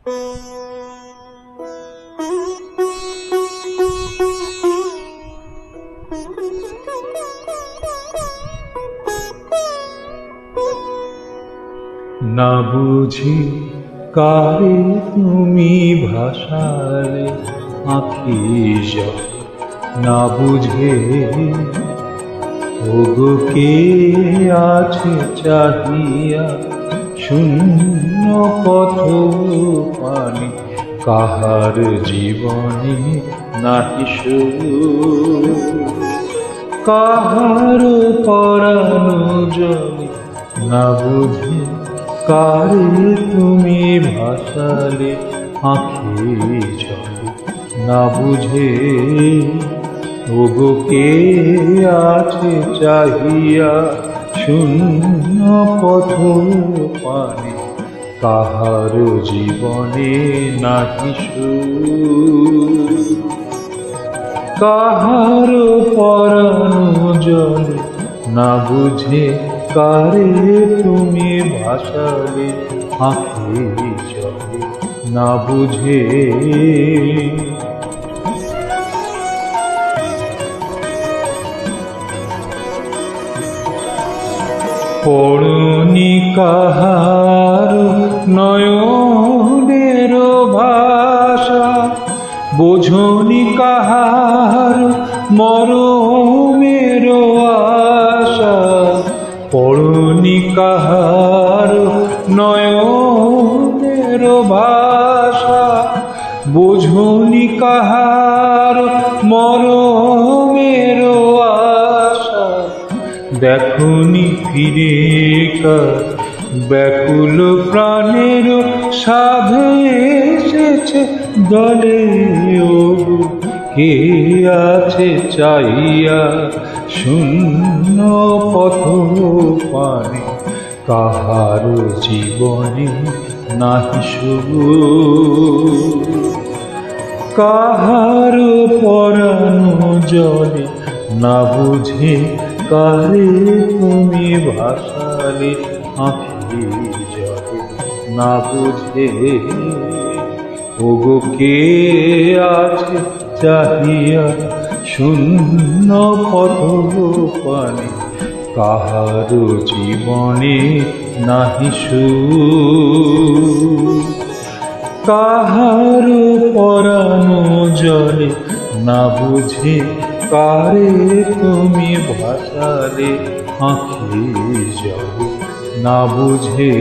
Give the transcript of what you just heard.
না বুঝি কারে তুমি আঁখি জল না বুঝে ওগো কে আছে চাহিয়া শূন্য পথ পানে কাহার জীবনে নাহি কাহার পরানো জলে না বুঝে কারে তুমি ভাসালে আঁখি জলে। না বুঝে ওগো কে আছে চাহিয়া শূন্য পথ পানে কাহার জীবনে নাহি কাহার পরানো জলে না বুঝে কারে তুমি ভাসালে, আঁখি জলে না বুঝে পড়নি কাহার নয়নের ভাষা। বোঝনি কাহার মরমের আশা। পড়নি কাহার নয়নের ভাষা। বোঝনি কাহার মরমের দেখনি ফিরে ব্যাকুল প্রাণের সাধে এসেছে দলে কে আছে চাইয়া শূন্য পথ পানে? কাহার জীবনে নাহি শুভ কাহার পরানো জলে না বুঝে কারে তুমি ভাসালে, আঁখি জলে না বুঝে। ওগো কে আছে চাহিয়া শূন্য পথ পানে কাহার জীবনে নাহি কাহার পরানো জলে না বুঝে কারে তুমি ভাসালে আঁখি যাও না বুঝে